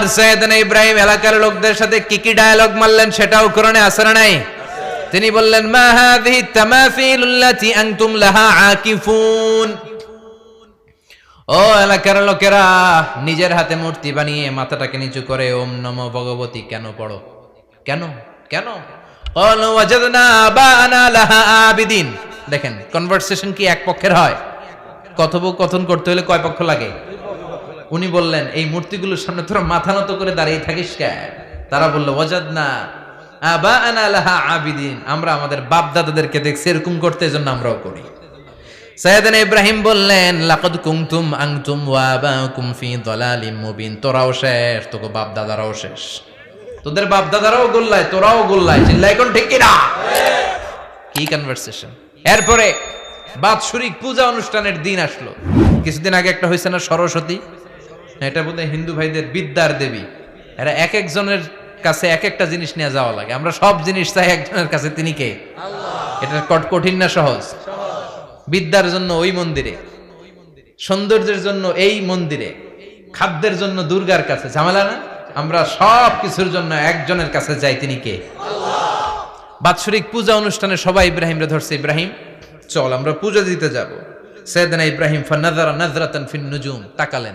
আমার সৈয়দনা ইব্রাহিম এলাকার লোকদের সাথে কি কি ডায়ালগ মারলেন সেটাও কোরআনে আসার নাই? তিনি বললেন ও এলাকার লোকেরা, নিজের হাতে মূর্তি বানিয়ে মাথাটাকে নিচু করে, ওম নমো ভগবতী, কেন পড়ো? কেন? কেন? লাহা আবিদিন। দেখেন কনভারসেশন কি এক পক্ষের হয়? কথোপকথন করতে হলে কয় পক্ষ লাগে? উনি বললেন, এই মূর্তিগুলোর সামনে তোরা মাথা নত করে দাঁড়িয়ে থাকিস কেন তারা বলল ওয়াজাদনা আবাআনা লাহা আবিদিন, আমরা আমাদের বাপ দাদাদেরকে দেখছি, এরকম করতে এজন্য আমরাও করি। সাইয়েদনা ইব্রাহিম বললেন, লাকাদ কুনতুম আনতুম ওয়া আবাকুম ফি তোরাও শেষ, তোকে বাপ দাদারাও শেষ। তোদের বাপ দাদারাও গোল্লায়, তোরাও গোল্লায় চিল্লাই কোন ঠিক কিনা? কি কনভারসেশন এরপরে বাৎসরিক পূজা অনুষ্ঠানের দিন আসলো। কিছুদিন আগে একটা হয়েছে না সরস্বতী? এটা বোধহয় হিন্দু ভাইদের বিদ্যার দেবী। এরা এক একজনের কাছে এক একটা জিনিস নিয়ে যাওয়া লাগে। আমরা সব জিনিস চাই একজনের কাছে তিনি কে? এটা কট- কঠিন না সহজ? বিদ্যার জন্য ওই মন্দিরে সৌন্দর্যের জন্য এই মন্দিরে খাদ্যের জন্য দুর্গার কাছে। ঝামেলা না? আমরা সব কিছুর জন্য একজনের কাছে যাই তিনি কে? বাৎসরিক পূজা অনুষ্ঠানে সবাই ইব্রাহিমরে ধরছে। ইব্রাহিম চল আমরা পূজা দিতে যাব। সৈয়দনা ইব্রাহিম ফানাযারা নাযরাতান ফিন নুজুম তাকালেন।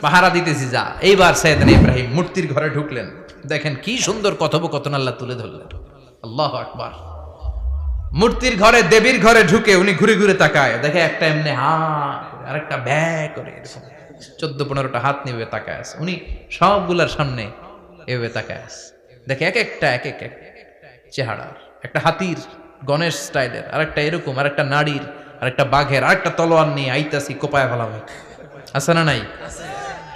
পাহারা দিতেছি, যা। এইবার সাইয়েদনা ইব্রাহিম মূর্তির ঘরে ঢুকলেন। দেখেন কি সুন্দর কথোপকথন আল্লাহ তুলে ধরলেন। আল্লাহ আকবার। মূর্তির ঘরে, দেবীর ঘরে ঢুকে উনি ঘুরে ঘুরে তাকায়। দেখে একটা এমনি হা ব্যয় করে চোদ্দ, পনেরোটা হাত নিবে তাকায় আছে। উনি সবগুলার সামনে এভাবে তাকায় আছে। দেখে এক একটা, এক এক এক চেহারার। একটা হাতির, গণেশ স্টাইলের আর একটা এরকম আর একটা নারীর আর একটা বাঘের আর একটা তলোয়ার নিয়ে আইতাসি কোপায় ফেলা হয় আছে না নাই?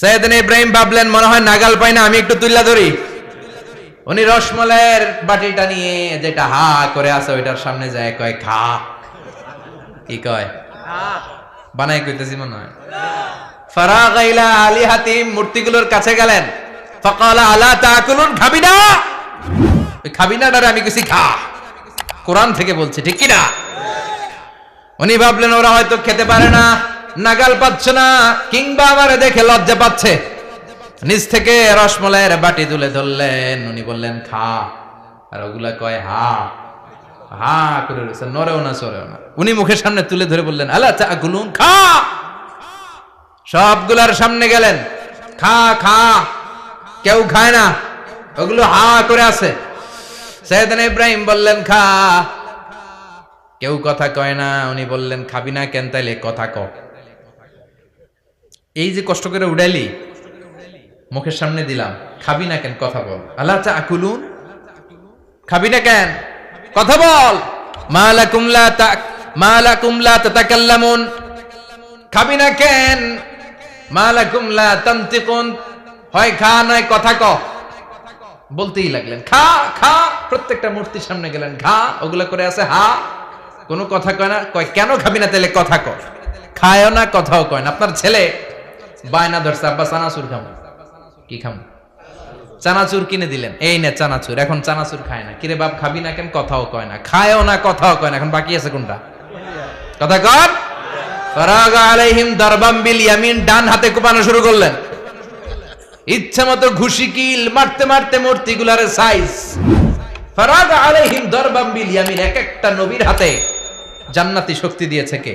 সৈয়দানা ইব্রাহিম ভাবলেন, মনে হয় নাগাল পাই না, আমি একটু তুল্লা ধরি। উনি রসমলাইয়ের বাটিটা নিয়ে যেটা হা করে আছে, ওইটার সামনে যায়, কয়, খা। কি কয়? বানাই কইতেছি মনে হয়। ফারাগ ইলা আলিহাতিম, মূর্তিগুলোর কাছে গেলেন। ফাকালা, আলা তাকুলুন খাবি না ওই খাবি না আমি কিছু খা। কোরআন থেকে বলছে, ঠিক কি না উনি ভাবলেন, ওরা হয়তো খেতে পারে না। নাগাল পাচ্ছে না, কিংবা আমারে দেখে লজ্জা পাচ্ছে। নিজ থেকে রসমলাইয়ের বাটি তুলে ধরলেন, উনি বললেন, খা। আর ওগুলা কয়, হা। হা করে রয়েছে নরেও না, সরেও না। উনি মুখের সামনে তুলে ধরে বললেন আল্লাহ চা গুলুন খা। সবগুলার সামনে গেলেন, খা খা। কেউ খায় না, ওগুলো হা করে আছে। সৈয়দান ইব্রাহিম বললেন, খা। কেউ কথা কয় না, উনি বললেন, খাবি না কেন তাইলে কথা ক। এই যে কষ্ট করে উড়াইলি মুখের সামনে দিলাম। খাবি না কেন? কথা বল। আল্লাহ চা আকুলুন? খাবি না কেন? কথা বল। মালা কুমলা তা মালা কুমলা তাতাকাল্লামুন। খাবি না কেন? মালা কুমলা তান্তিকুন। হয় খা, নয় কথা ক। বলতেই লাগলেন, খা খা। প্রত্যেকটা মূর্তির সামনে গেলেন, খা। ওগুলা করে আছে, হা। কোনো কথা কয় না, কয়, কেন খাবি না? তাহলে কথা কয়। খায়ও না, কথাও কয় না। আপনার ছেলে বায়না ধরছে আব্বা সানাসুর খাম। কি খাম? চানাচুর কিনে দিলেন। এই না চানাচুর, এখন চানাচুর খায় না। কিরে বাপ, খাবি না কেন কথাও কয় না। খায়ও না, কথাও কয় না। এখন বাকি আছে কোনটা? কথা কর। আলাইহিম দরবাম বিল ইয়ামিন, ডান হাতে কোপানো শুরু করলেন। ইচ্ছা মতো ঘুষি, কিল, মারতে মারতে মূর্তিগুলার সাইজ ফরাগ আলাইহিম দরবাম ইয়ামিন, এক একটা নবীর হাতে জান্নাতি শক্তি দিয়েছে কে?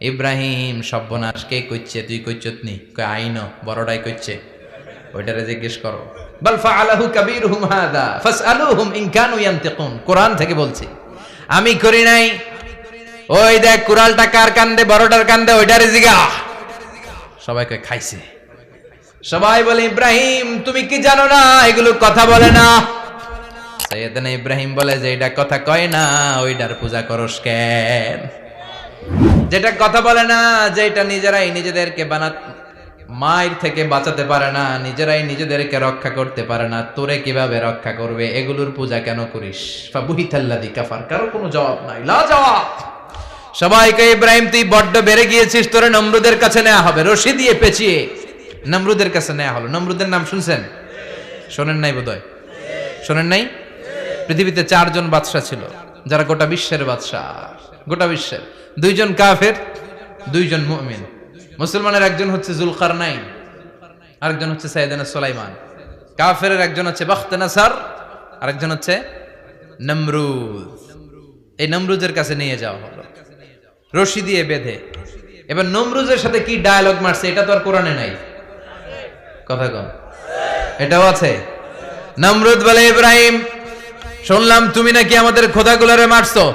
ইব্রাহিম সর্বনাশ, কে কইছে তুই কইছত নি? আইনো বড়টাই কইছে ওইটারে জিজ্ঞেস করো। বাল ফাআলাহু কাবীরুহুম হাযা, ফাসআলুহুম ইন কানু ইয়ান্তিকুন। কোরআন থেকে বলছি। আমি করি নাই। ওই দেখ কুরালটা কার কান্দে, বড়টার কান্দে, ওইটারে জিগা। সবাই কয়, খাইছে। সবাই বলে, ইব্রাহিম, তুমি কি জানো না? এগুলো কথা বলে না। সৈয়দনা ইব্রাহিম বলে যে এটা কথা কয় না ওইটার পূজা করস কেন? যেটা কথা বলে না যেটা নিজেরাই নিজেদেরকে বানা মায়ের থেকে বাঁচাতে পারে না, নিজেরাই নিজেদেরকে রক্ষা করতে পারে না, তোরে কীভাবে রক্ষা করবে? এগুলোর পূজা কেন করিস? কারও কোনো জবাব নাই। সবাইকে ইব্রাহিম, তুই বড্ড বেড়ে গিয়েছিস, তোরে নমরুদের কাছে নেওয়া হবে। রশি দিয়ে পেঁচিয়ে। নমরুদের কাছে নেওয়া হলো। নমরুদের নাম শুনছেন? শোনেন নাই বোধহয়? শোনেন নাই? পৃথিবীতে চারজন বাদশা ছিল, যারা গোটা বিশ্বের বাদশা গোটা বিশ্বের। দুইজন কাফের, দুইজন মুমিন। মুসলমানের একজন হচ্ছে জুলকার নাইন আরেকজন হচ্ছে সাইদানা সোলাইমান। কাফের একজন হচ্ছে বখতনাসার, আরেকজন হচ্ছে নমরুদ এই নমরুজের কাছে নিয়ে যাওয়া হলো। রশি দিয়ে বেঁধে। এবার নমরুজের সাথে কি ডায়ালগ মারছে, এটা তো আর কোরআনে নাই। কথা কম। এটাও আছে। নমরুদ বলে, ইব্রাহিম, শুনলাম তুমি নাকি আমাদের খোদাগুলারে মারছো।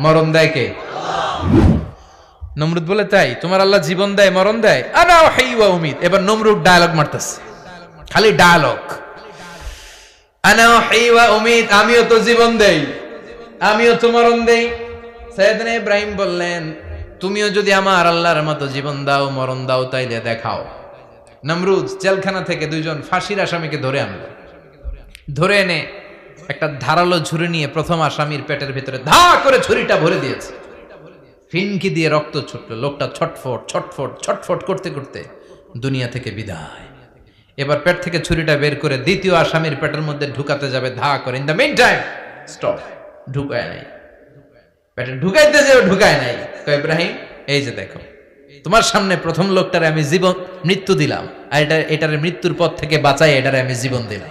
মরণ দেয় কে? নমরুদ বলে, তাই, তোমার আল্লাহ জীবন দেয়, মরণ দেয়? আনা উমিদ এবার নমরুদ ডায়ালগ মারতেছে। খালি ডায়ালগ উমিদ আমিও তো জীবন দেই। আমিও তো মরণ দেই। সৈয়দনা ইব্রাহিম বললেন, তুমিও যদি আমার আল্লাহর মতো জীবন দাও, মরণ দাও, তাইলে দেখাও। নমরুদ জেলখানা থেকে দুইজন ফাঁসির আসামিকে ধরে আনলো। ধরে এনে একটা ধারালো ঝুড়ি নিয়ে প্রথম আসামির পেটের ভিতরে ধা করে ছুরিটা ভরে দিয়েছে। ফিনকি দিয়ে রক্ত ছুটলো, লোকটা ছটফট ছটফট ছটফট করতে করতে দুনিয়া থেকে বিদায়। এবার পেট থেকে ছুরিটা বের করে দ্বিতীয় আসামির পেটের মধ্যে ঢুকাতে যাবে, ধা করে। In the mean time stop ঢুকায় নাই। পেটে ঢুকাইতে যে ঢুকায় নাই। ইব্রাহিম, এই যে দেখো, তোমার সামনে প্রথম লোকটারে আমি জীবন, মৃত্যু দিলাম। আর এটা, এটার মৃত্যুর পথ থেকে বাঁচাই, এটারে আমি জীবন দিলাম।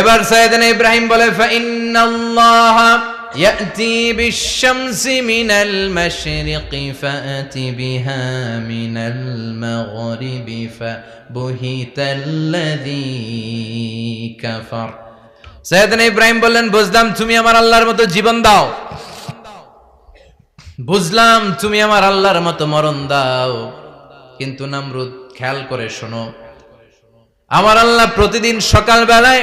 এবার সৈয়দান ইব্রাহিম বলে ফাইন্নাল্লাহ يأتي بالشمس من المشرق فأت بها من المغرب فبهت الذي كفر সৈয়দিন ইব্রাহিম বললেন বুঝলাম তুমি আমার আল্লাহর মতো জীবন দাও বুঝলাম তুমি আমার আল্লাহর মতো মরণ দাও কিন্তু নামরুদ খেয়াল করে শোনো আমার আল্লাহ প্রতিদিন সকাল বেলায়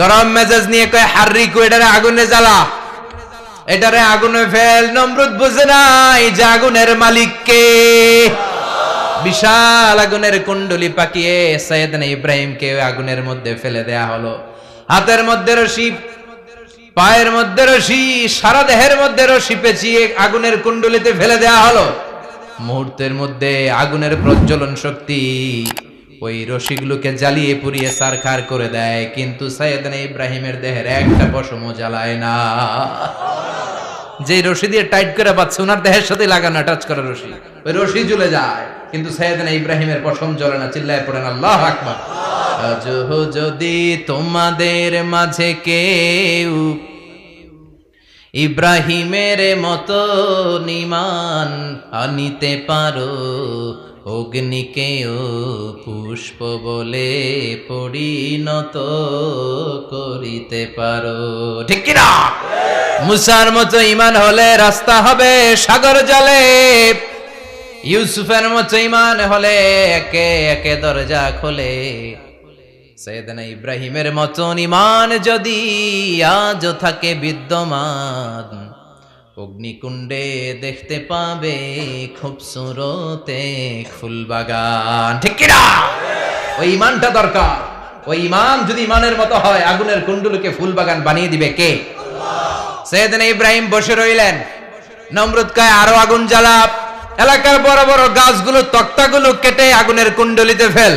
গরম মেজাজ নিয়ে কয়, হার্রি কুয়েটারে আগুনে জ্বালা। এটারে আগুনে ফেল, নমরুদ বুঝে নাই যে আগুনের মালিক কে। বিশাল আগুনের কুণ্ডলি পাকিয়ে সৈয়দনা ইব্রাহিমকে আগুনের মধ্যে ফেলে দেয়া হলো। হাতের মধ্যে রশি, পায়ের মধ্যে রশি, সারা দেহের মধ্যে রশি পেঁচিয়ে আগুনের কুণ্ডলিতে ফেলে দেয়া হলো। মুহূর্তের মধ্যে আগুনের প্রজ্বলন শক্তি ওই রশিগুলোকে জ্বালিয়ে পুড়িয়ে সারখার করে দেয়, কিন্তু সৈয়দনা ইব্রাহিমের দেহের একটা পশমও জ্বালায় না। যে রশি দিয়ে টাইট করে পাচ্ছে ওনার দেহের সাথে লাগানো টাচ করা রশি। ওই রশি জ্বলে যায়, কিন্তু সৈয়দনা ইব্রাহিমের পশম জ্বলে না, চিল্লায় পড়েন আল্লাহ আকবার। যদি তোমাদের মাঝে কেউ ইব্রাহিমের মতো নিমান আনিতে পারো, অগ্নিকেও পুষ্প বলে পরিণত করিতে পারো। ঠিক কিনা? মুসার মতো ইমান হলে রাস্তা হবে সাগর জলে। ইউসুফের মতো ইমান হলে একে একে দরজা খোলে। সৈয়দনা ইব্রাহিমের মতন ইমান যদি আজ থাকে বিদ্যমান, অগ্নিকুণ্ডে দেখতে পাবে খুব সুরতে ফুল বাগান ঠিক কিনা? ওই ইমানটা দরকার। ওই ইমান যদি ইমানের মতো হয়, আগুনের কুণ্ডুলকে ফুল বাগান বানিয়ে দিবে কে? সৈয়দনা ইব্রাহিম বসে রইলেন। নমরুদ কায় আরও আগুন জ্বালা এলাকার বড় বড় গাছগুলো, তক্তাগুলো কেটে আগুনের কুণ্ডলিতে ফেল।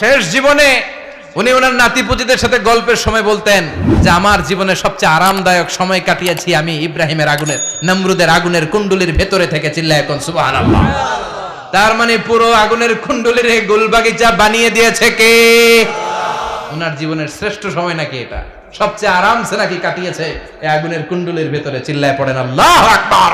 শেষ জীবনে উনি ওনার নাতিপুতিদের সাথে গল্পের সময় বলতেন যে, আমার জীবনে সবচেয়ে আরামদায়ক সময় কাটিয়েছি আমি ইব্রাহিমের আগুনের, নমরুদের আগুনের কুণ্ডলির ভেতরে থেকে চিল্লায় এখন, সুবহানাল্লাহ। তার মানে পুরো আগুনের কুণ্ডলির এই গোলবাগিচা বানিয়ে দিয়েছে কে? ওনার জীবনের শ্রেষ্ঠ সময় নাকি এটা? সবচেয়ে আরামসে নাকি কাটিয়েছে এই আগুনের কুণ্ডলির ভেতরে, চিল্লায় পড়েন আল্লাহ আকবার।